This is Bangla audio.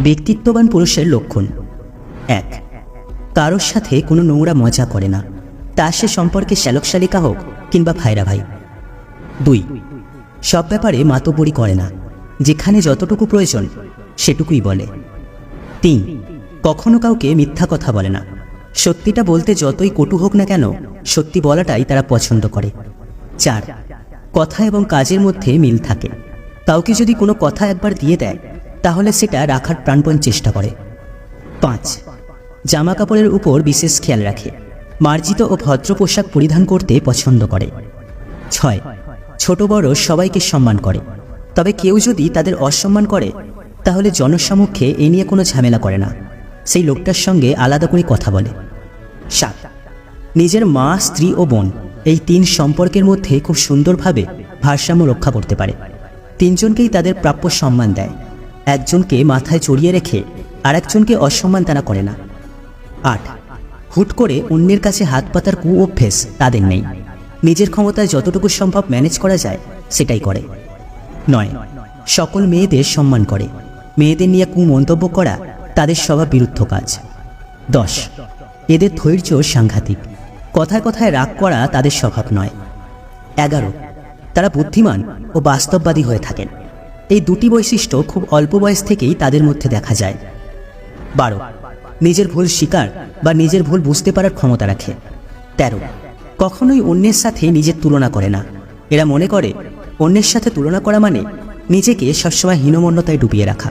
ব্যক্তিত্ববান পুরুষের লক্ষণ। এক, কারোর সাথে কোনো নোংরা মজা করে না। তা সে সম্পর্কে শ্যালকশালিকা হোক কিংবা ভাইরা ভাই। দুই, সব ব্যাপারে মাতব্বরি করে না। যেখানে যতটুকু প্রয়োজন সেটুকুই বলে। তিন, কখনো কাউকে মিথ্যা কথা বলে না। সত্যিটা বলতে যতই কটু হোক না কেন, সত্যি বলাটাই তারা পছন্দ করে। চার, কথা এবং কাজের মধ্যে মিল থাকে। কাউকে যদি কোনো কথা একবার দিয়ে দেয় তাহলে সেটা রাখার প্রাণপণ চেষ্টা করে। পাঁচ জামা কাপড়ের উপর বিশেষ খেয়াল রাখে। মার্জিত ও ভদ্র পোশাক পরিধান করতে পছন্দ করে। ছয়, ছোট বড় সবাইকে সম্মান করে। তবে কেউ যদি তাদের অসম্মান করে, তাহলে জনসমক্ষে এ নিয়ে কোনো ঝামেলা করে না। সেই লোকটার সঙ্গে আলাদা করে কথা বলে। সাত, নিজের মা, স্ত্রী ও বোন এই তিন সম্পর্কের মধ্যে খুব সুন্দরভাবে ভারসাম্য রক্ষা করতে পারে। তিনজনকেই তাদের প্রাপ্য সম্মান দেয়। একজনকে মাথায় চড়িয়ে রেখে আর একজনকে অসম্মান তারা করে না। আট। হুট করে অন্যের কাছে হাত পাতার কু অভ্যেস তাদের নেই। নিজের ক্ষমতায় যতটুকু সম্ভব ম্যানেজ করা যায়, সেটাই করে। নয়। সকল মেয়েদের সম্মান করে। মেয়েদের নিয়ে কু মন্তব্য করা তাদের স্বভাব বিরুদ্ধ কাজ। দশ। এদের ধৈর্য সাংঘাতিক। কথায় কথায় রাগ করা তাদের স্বভাব নয়। এগারো। তারা বুদ্ধিমান ও বাস্তববাদী হয়ে থাকেন। এই দুটি বৈশিষ্ট্য খুব অল্প বয়স থেকেই তাদের মধ্যে দেখা যায়। বারো, নিজের ভুল শিকার বা নিজের ভুল বুঝতে পারার ক্ষমতা রাখে। তেরো, কখনোই অন্যের সাথে নিজের তুলনা করে না। এরা মনে করে, অন্যের সাথে তুলনা করা মানে নিজেকে সবসময় হীনমন্যতায় ডুবিয়ে রাখা।